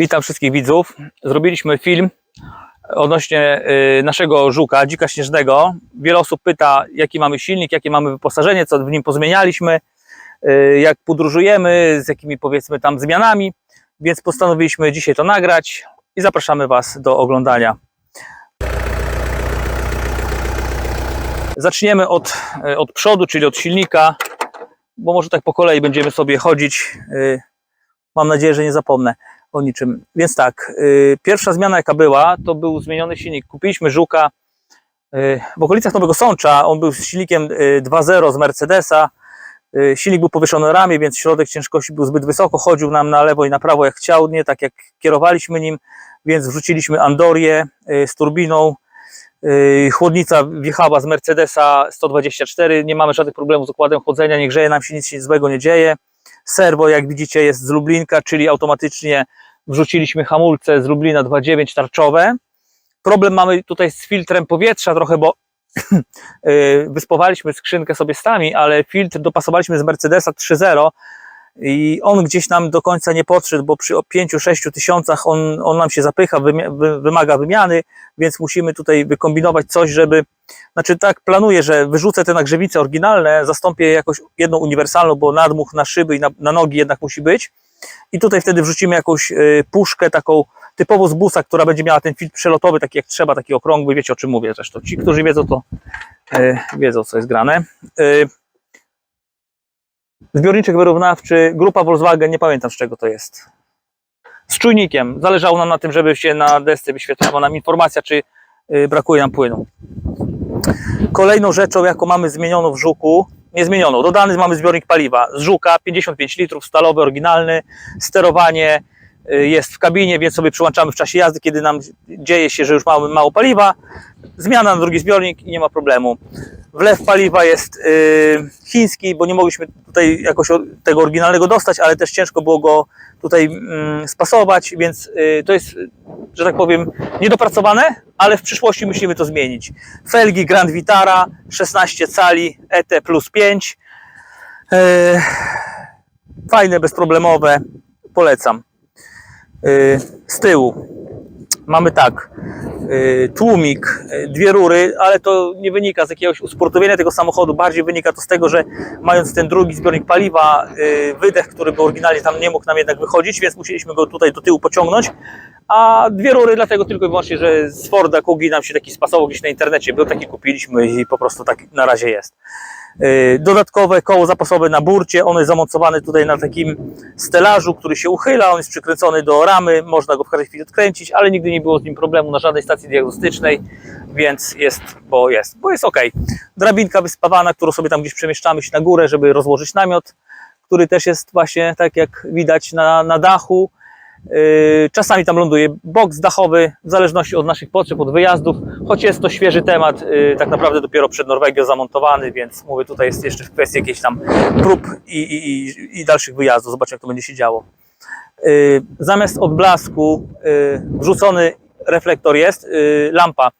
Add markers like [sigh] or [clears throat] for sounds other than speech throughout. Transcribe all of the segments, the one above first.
Witam wszystkich widzów. Zrobiliśmy film odnośnie y, naszego żuka, dzika śnieżnego. Wiele osób pyta, jaki mamy silnik, jakie mamy wyposażenie, co w nim pozmienialiśmy, y, jak podróżujemy, z jakimi powiedzmy tam zmianami, więc postanowiliśmy dzisiaj to nagrać i zapraszamy Was do oglądania. Zaczniemy od, y, od przodu, czyli od silnika, bo może tak po kolei będziemy sobie chodzić. Y, Mam nadzieję, że nie zapomnę o niczym. Więc tak, y, pierwsza zmiana jaka była, to był zmieniony silnik. Kupiliśmy Żuka y, w okolicach Nowego Sącza. On był z silnikiem y, 2.0 z Mercedesa. Y, silnik był powieszony ramię, więc środek ciężkości był zbyt wysoko. Chodził nam na lewo i na prawo jak chciał, nie tak jak kierowaliśmy nim, więc wrzuciliśmy Andorię y, z turbiną. Y, Chłodnica wjechała z Mercedesa 124. Nie mamy żadnych problemów z układem chłodzenia, nie grzeje nam się, nic się złego nie dzieje. Serwo, jak widzicie, jest z Lublinka, czyli automatycznie wrzuciliśmy hamulce z Lublina 2.9 tarczowe. Problem mamy tutaj z filtrem powietrza trochę, bo yy, [clears throat] wyspowaliśmy skrzynkę sobie stami, ale filtr dopasowaliśmy z Mercedesa 3.0 i on gdzieś nam do końca nie podszedł, bo przy 5-6 tysiącach on, on nam się zapycha, wymaga wymiany, więc musimy tutaj wykombinować coś, żeby znaczy tak planuję, że wyrzucę te nagrzewice oryginalne, zastąpię jakoś jedną uniwersalną, bo nadmuch na szyby i na, na nogi jednak musi być. I tutaj wtedy wrzucimy jakąś y, puszkę taką typowo z busa, która będzie miała ten filtr przelotowy, taki jak trzeba, taki okrągły, wiecie o czym mówię zresztą. Ci, którzy wiedzą, to y, wiedzą, co jest grane. Zbiorniczek wyrównawczy, grupa Volkswagen, nie pamiętam z czego to jest. Z czujnikiem. Zależało nam na tym, żeby się na desce wyświetlała nam informacja, czy y, brakuje nam płynu. Kolejną rzeczą, jaką mamy zmienioną w Żuku, nie zmienioną, dodany mamy zbiornik paliwa z Żuka, 55 litrów, stalowy, oryginalny, sterowanie y, jest w kabinie, więc sobie przyłączamy w czasie jazdy, kiedy nam dzieje się, że już mamy mało paliwa, zmiana na drugi zbiornik i nie ma problemu. Wlew paliwa jest y, chiński, bo nie mogliśmy tutaj jakoś tego oryginalnego dostać, ale też ciężko było go tutaj mm, spasować, więc y, to jest, że tak powiem, niedopracowane, ale w przyszłości musimy to zmienić. Felgi Grand Vitara 16 cali ET plus 5. E, fajne, bezproblemowe, polecam. E, z tyłu mamy tak, tłumik, e, dwie rury, ale to nie wynika z jakiegoś usportowienia tego samochodu, bardziej wynika to z tego, że mając ten drugi zbiornik paliwa, e, wydech, który był oryginalnie tam nie mógł nam jednak wychodzić, więc musieliśmy go tutaj do tyłu pociągnąć, a dwie rury dlatego tylko i wyłącznie, że z Forda Kugi nam się taki spasował gdzieś na internecie, był taki kupiliśmy i po prostu tak na razie jest. Yy, Dodatkowe koło zapasowe na burcie, ono jest zamocowane tutaj na takim stelażu, który się uchyla, on jest przykręcony do ramy, można go w każdej chwili odkręcić, ale nigdy nie było z nim problemu na żadnej stacji diagnostycznej, więc jest, bo jest, bo jest ok. Drabinka wyspawana, którą sobie tam gdzieś przemieszczamy się na górę, żeby rozłożyć namiot, który też jest właśnie tak jak widać na, na dachu. Yy, Czasami tam ląduje boks dachowy, w zależności od naszych potrzeb, od wyjazdów, choć jest to świeży temat, yy, tak naprawdę dopiero przed Norwegią zamontowany, więc mówię, tutaj jest jeszcze w kwestii jakichś tam prób i, i, i, dalszych wyjazdów. Zobaczmy, jak to będzie się działo. Yy, Zamiast odblasku wrzucony reflektor jest, lampa.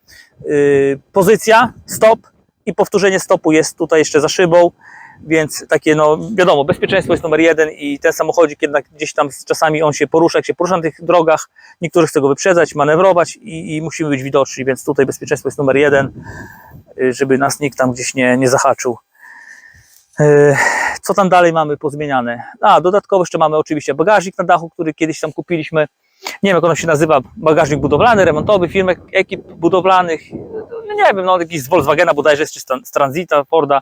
Pozycja, stop i powtórzenie stopu jest tutaj jeszcze za szybą. Więc takie, no wiadomo, bezpieczeństwo jest numer jeden i ten samochodzik jednak gdzieś tam czasami on się porusza, jak się porusza na tych drogach, niektórzy chcą go wyprzedzać, manewrować i, i musimy być widoczni, więc tutaj bezpieczeństwo jest numer jeden, y, żeby nas nikt tam gdzieś nie, nie zahaczył. Y, Co tam dalej mamy pozmieniane? A, dodatkowo jeszcze mamy oczywiście bagażnik na dachu, który kiedyś tam kupiliśmy. Nie wiem, jak ono się nazywa, bagażnik budowlany, remontowy, firm ek- ekip budowlanych. No nie wiem, no jakiś z Volkswagena bodajże, czy z Transita, Forda.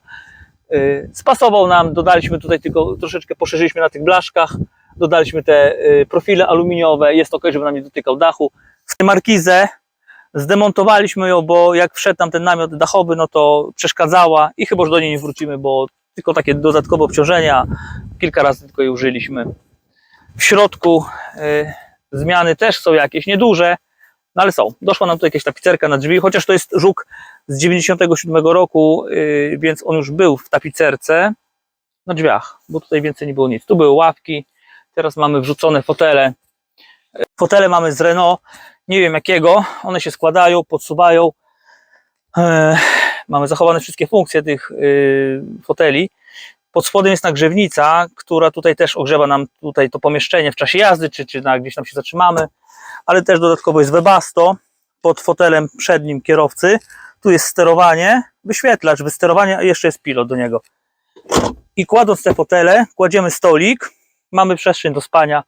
Y, Spasował nam, dodaliśmy tutaj tylko troszeczkę poszerzyliśmy na tych blaszkach, dodaliśmy te y, profile aluminiowe, jest ok, żeby nam nie dotykał dachu. W tej markizę zdemontowaliśmy ją, bo jak wszedł tam ten namiot dachowy, no to przeszkadzała i chyba już do niej nie wrócimy, bo tylko takie dodatkowe obciążenia, kilka razy tylko jej użyliśmy. W środku y, zmiany też są jakieś, nieduże, no ale są. Doszła nam tu jakaś tapicerka na drzwi, chociaż to jest żuk z 97 roku, yy, więc on już był w tapicerce na drzwiach, bo tutaj więcej nie było nic. Tu były ławki, teraz mamy wrzucone fotele. Fotele mamy z Renault, nie wiem jakiego, one się składają, podsuwają. Yy, mamy zachowane wszystkie funkcje tych yy, foteli. Pod spodem jest nagrzewnica, która tutaj też ogrzewa nam tutaj to pomieszczenie w czasie jazdy, czy, czy na, gdzieś tam się zatrzymamy, ale też dodatkowo jest webasto pod fotelem przednim kierowcy. Tu jest sterowanie, wyświetlacz, wysterowanie, a jeszcze jest pilot do niego. I kładąc te fotele, kładziemy stolik, mamy przestrzeń do spania.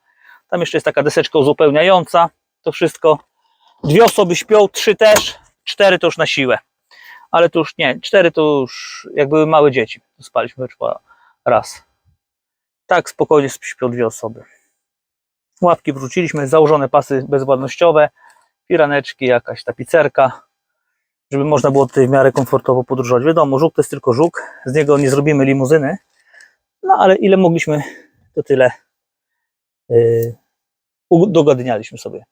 Tam jeszcze jest taka deseczka uzupełniająca. To wszystko. Dwie osoby śpią, trzy też, cztery to już na siłę. Ale to już nie, cztery to już jak były małe dzieci. To spaliśmy raz. Tak spokojnie śpią dwie osoby. Łapki wrzuciliśmy, założone pasy bezwładnościowe, firaneczki, jakaś tapicerka, żeby można było tutaj w miarę komfortowo podróżować. Wiadomo, żuk to jest tylko żuk, z niego nie zrobimy limuzyny, no ale ile mogliśmy, to tyle yy, sobie.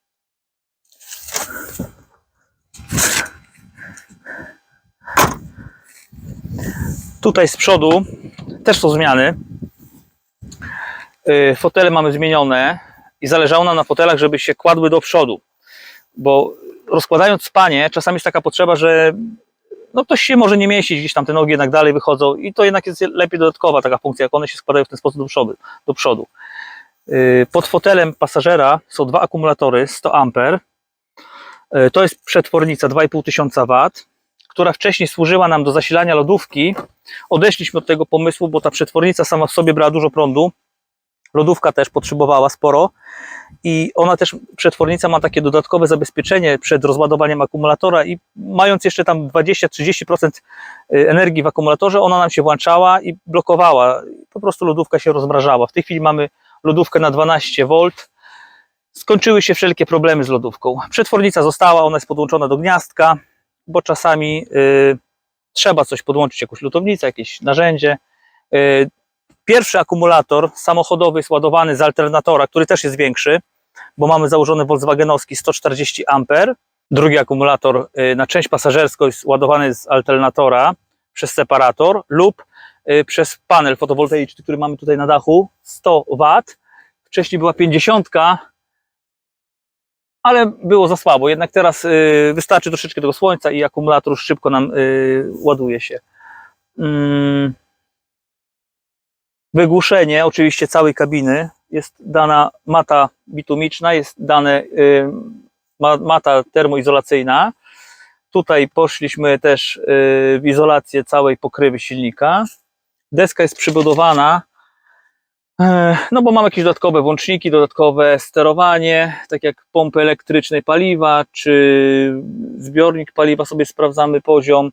Tutaj z przodu też są zmiany. Yy, Fotele mamy zmienione i zależało nam na fotelach, żeby się kładły do przodu, bo rozkładając spanie, czasami jest taka potrzeba, że no ktoś się może nie mieścić, gdzieś tam te nogi jednak dalej wychodzą i to jednak jest lepiej dodatkowa taka funkcja, jak one się składają w ten sposób do przodu. Do przodu. Yy, Pod fotelem pasażera są dwa akumulatory 100 A. Yy, To jest przetwornica 2500 W, która wcześniej służyła nam do zasilania lodówki. Odeszliśmy od tego pomysłu, bo ta przetwornica sama w sobie brała dużo prądu. Lodówka też potrzebowała sporo i ona też, przetwornica ma takie dodatkowe zabezpieczenie przed rozładowaniem akumulatora i mając jeszcze tam 20-30% energii w akumulatorze, ona nam się włączała i blokowała. Po prostu lodówka się rozmrażała. W tej chwili mamy lodówkę na 12 V. Skończyły się wszelkie problemy z lodówką. Przetwornica została, ona jest podłączona do gniazdka, bo czasami y, trzeba coś podłączyć, jakąś lutownicę, jakieś narzędzie. Y, Pierwszy akumulator samochodowy jest ładowany z alternatora, który też jest większy, bo mamy założony Volkswagenowski 140 A. Drugi akumulator y, na część pasażerską jest ładowany z alternatora przez separator lub y, przez panel fotowoltaiczny, który mamy tutaj na dachu 100 W. Wcześniej była 50, ale było za słabo. Jednak teraz y, wystarczy troszeczkę tego słońca i akumulator szybko nam ładuje się. Wygłuszenie oczywiście całej kabiny jest dana mata bitumiczna, jest dane y, ma, mata termoizolacyjna. Tutaj poszliśmy też y, w izolację całej pokrywy silnika. Deska jest przybudowana, y, no bo mam jakieś dodatkowe włączniki, dodatkowe sterowanie, tak jak pompy elektrycznej paliwa, czy zbiornik paliwa sobie sprawdzamy poziom.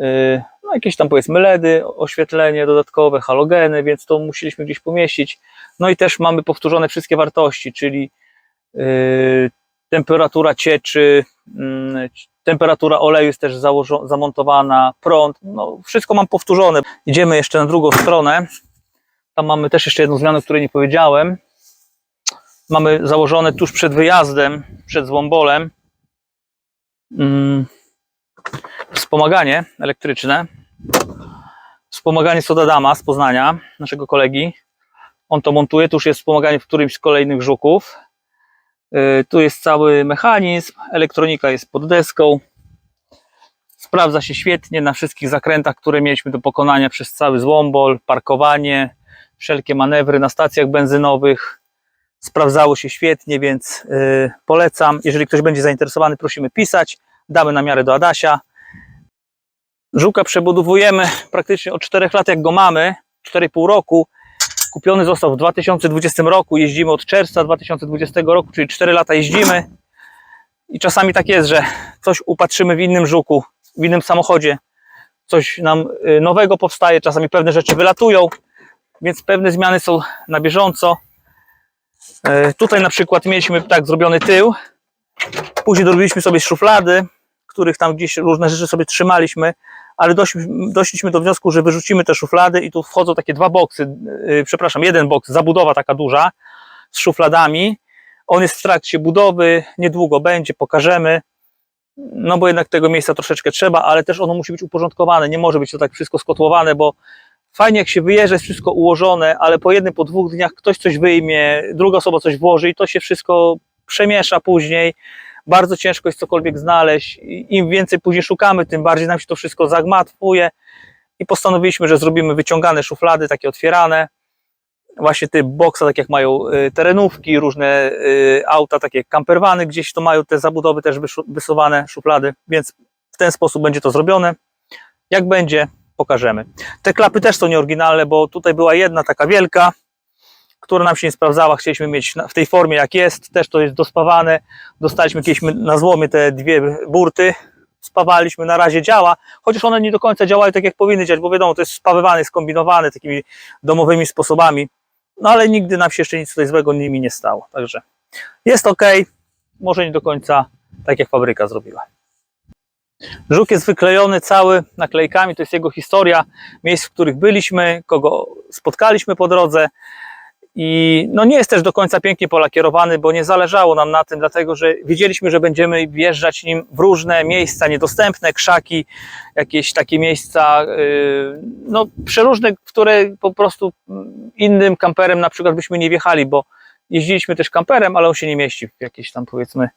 Y, no jakieś tam powiedzmy LEDy, oświetlenie dodatkowe, halogeny, więc to musieliśmy gdzieś pomieścić. No i też mamy powtórzone wszystkie wartości, czyli yy, temperatura cieczy, yy, temperatura oleju jest też zamontowana, prąd, no wszystko mam powtórzone. Idziemy jeszcze na drugą stronę. Tam mamy też jeszcze jedną zmianę, o której nie powiedziałem. Mamy założone tuż przed wyjazdem, przed złombolem, yy, wspomaganie elektryczne. Wspomaganie Sodadama z Poznania, naszego kolegi. On to montuje, tu już jest wspomaganie w którymś z kolejnych żuków. Yy, Tu jest cały mechanizm, elektronika jest pod deską. Sprawdza się świetnie na wszystkich zakrętach, które mieliśmy do pokonania przez cały złombol, parkowanie, wszelkie manewry na stacjach benzynowych. Sprawdzało się świetnie, więc yy, polecam. Jeżeli ktoś będzie zainteresowany, prosimy pisać. Damy na miarę do Adasia. Żuka przebudowujemy praktycznie od 4 lat, jak go mamy, 4,5 roku. Kupiony został w 2020 roku. Jeździmy od czerwca 2020 roku, czyli 4 lata jeździmy. I czasami tak jest, że coś upatrzymy w innym żuku, w innym samochodzie. Coś nam y, nowego powstaje, czasami pewne rzeczy wylatują, więc pewne zmiany są na bieżąco. E, Tutaj na przykład mieliśmy tak zrobiony tył. Później dorobiliśmy sobie szuflady, których tam gdzieś różne rzeczy sobie trzymaliśmy, ale doszliśmy, doszliśmy do wniosku, że wyrzucimy te szuflady i tu wchodzą takie dwa boksy, yy, przepraszam, jeden boks, zabudowa taka duża z szufladami. On jest w trakcie budowy, niedługo będzie, pokażemy. No bo jednak tego miejsca troszeczkę trzeba, ale też ono musi być uporządkowane. Nie może być to tak wszystko skotłowane, bo fajnie jak się wyjeżdża, jest wszystko ułożone, ale po jednym, po dwóch dniach ktoś coś wyjmie, druga osoba coś włoży i to się wszystko przemiesza później bardzo ciężko jest cokolwiek znaleźć. Im więcej później szukamy, tym bardziej nam się to wszystko zagmatwuje. I postanowiliśmy, że zrobimy wyciągane szuflady, takie otwierane. Właśnie te boksa, tak jak mają y, terenówki, różne y, auta, takie jak gdzieś to mają te zabudowy też wysuwane szuflady, więc w ten sposób będzie to zrobione. Jak będzie, pokażemy. Te klapy też są nieoryginalne, bo tutaj była jedna taka wielka, która nam się nie sprawdzała. Chcieliśmy mieć w tej formie, jak jest. Też to jest dospawane. Dostaliśmy kiedyś na złomie te dwie burty. Spawaliśmy, na razie działa, chociaż one nie do końca działają tak, jak powinny działać, bo wiadomo, to jest spawywane, skombinowane takimi domowymi sposobami. No ale nigdy nam się jeszcze nic tutaj złego nimi nie stało. Także jest ok, może nie do końca tak, jak fabryka zrobiła. Żuk jest wyklejony cały naklejkami, to jest jego historia, miejsc, w których byliśmy, kogo spotkaliśmy po drodze. I no nie jest też do końca pięknie polakierowany, bo nie zależało nam na tym, dlatego że wiedzieliśmy, że będziemy wjeżdżać nim w różne miejsca niedostępne, krzaki, jakieś takie miejsca, yy, no przeróżne, które po prostu innym kamperem na przykład byśmy nie wjechali, bo jeździliśmy też kamperem, ale on się nie mieści w jakieś tam powiedzmy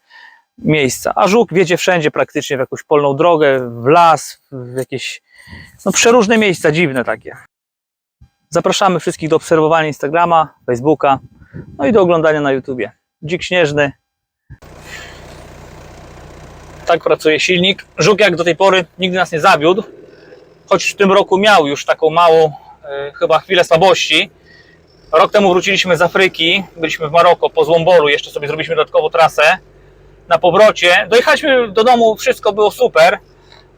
miejsca. A żuk wiedzie wszędzie praktycznie, w jakąś polną drogę, w las, w jakieś no przeróżne miejsca dziwne takie. Zapraszamy wszystkich do obserwowania Instagrama, Facebooka, no i do oglądania na YouTubie. Dzik śnieżny. Tak pracuje silnik. Żuk jak do tej pory nigdy nas nie zawiódł, choć w tym roku miał już taką małą e, chyba chwilę słabości. Rok temu wróciliśmy z Afryki, byliśmy w Maroko, po Złombolu, jeszcze sobie zrobiliśmy dodatkowo trasę. Na powrocie dojechaliśmy do domu, wszystko było super.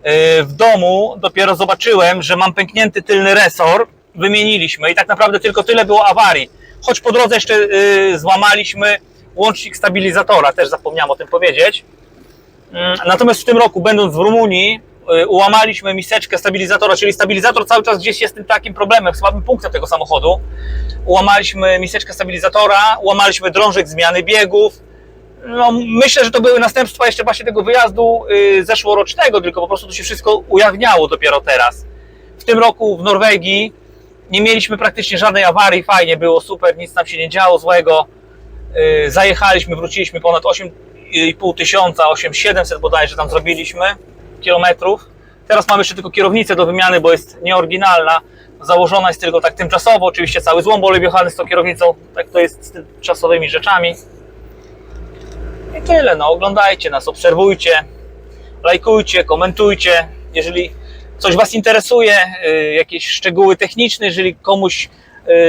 Yy, W domu dopiero zobaczyłem, że mam pęknięty tylny resor. Wymieniliśmy i tak naprawdę tylko tyle było awarii. Choć po drodze jeszcze yy, złamaliśmy łącznik stabilizatora, też zapomniałem o tym powiedzieć. Mm, Natomiast w tym roku, będąc w Rumunii, yy, ułamaliśmy miseczkę stabilizatora, czyli stabilizator cały czas gdzieś jest tym takim problemem, słabym punktem tego samochodu. Ułamaliśmy miseczkę stabilizatora, ułamaliśmy drążek zmiany biegów, no, myślę, że to były następstwa jeszcze właśnie tego wyjazdu y, zeszłorocznego, tylko po prostu to się wszystko ujawniało dopiero teraz. W tym roku w Norwegii nie mieliśmy praktycznie żadnej awarii, fajnie było, super, nic nam się nie działo złego. Y, zajechaliśmy, wróciliśmy ponad 8,5 tysiąca, 8,700 bodajże tam zrobiliśmy kilometrów. Teraz mamy jeszcze tylko kierownicę do wymiany, bo jest nieoryginalna. Założona jest tylko tak tymczasowo, oczywiście cały złom wjechany z tą kierownicą, tak to jest z tymczasowymi rzeczami. I tyle, no oglądajcie nas, obserwujcie, lajkujcie, komentujcie. Jeżeli coś Was interesuje, y, jakieś szczegóły techniczne, jeżeli komuś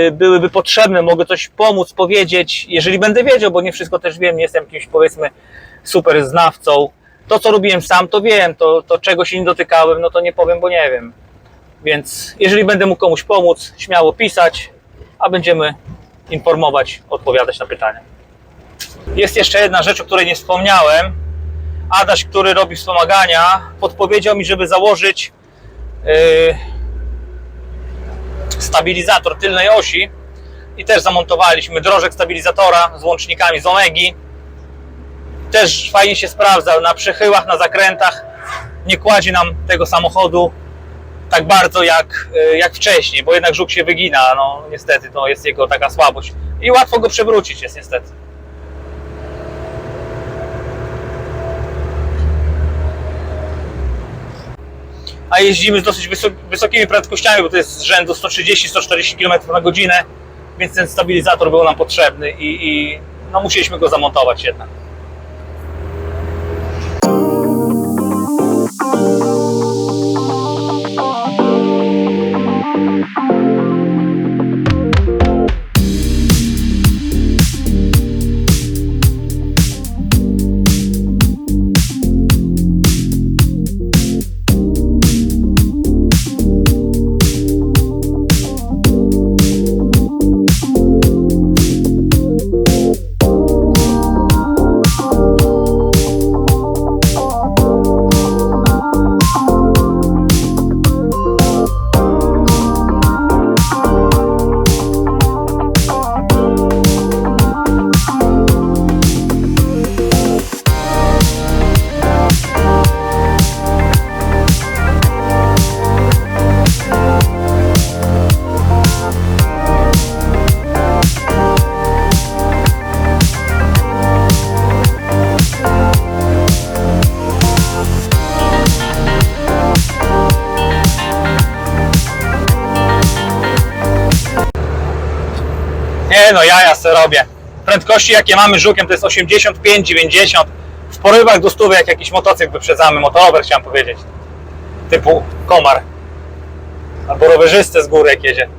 y, byłyby potrzebne, mogę coś pomóc, powiedzieć, jeżeli będę wiedział, bo nie wszystko też wiem, nie jestem jakimś powiedzmy super znawcą. To, co robiłem sam, to wiem, to, to czego się nie dotykałem, no to nie powiem, bo nie wiem. Więc jeżeli będę mógł komuś pomóc, śmiało pisać, a będziemy informować, odpowiadać na pytania. Jest jeszcze jedna rzecz, o której nie wspomniałem. Adaś, który robi wspomagania, podpowiedział mi, żeby założyć stabilizator tylnej osi i też zamontowaliśmy drążek stabilizatora z łącznikami z Omegi. Też fajnie się sprawdzał na przechyłach, na zakrętach. Nie kładzie nam tego samochodu tak bardzo jak, yy, jak wcześniej, bo jednak żuk się wygina. No niestety, to jest jego taka słabość. I łatwo go przewrócić jest niestety. A jeździmy z dosyć wysok- wysokimi prędkościami, bo to jest rzędu 130-140 km na godzinę, więc ten stabilizator był nam potrzebny i, i no, musieliśmy go zamontować jednak. Nie no, ja se robię. Prędkości jakie mamy żukiem to jest 85, 90. W porywach do 100 jak jakiś motocykl wyprzedzamy, motorower chciałem powiedzieć. Typu komar. Albo rowerzystę z góry jak jedzie.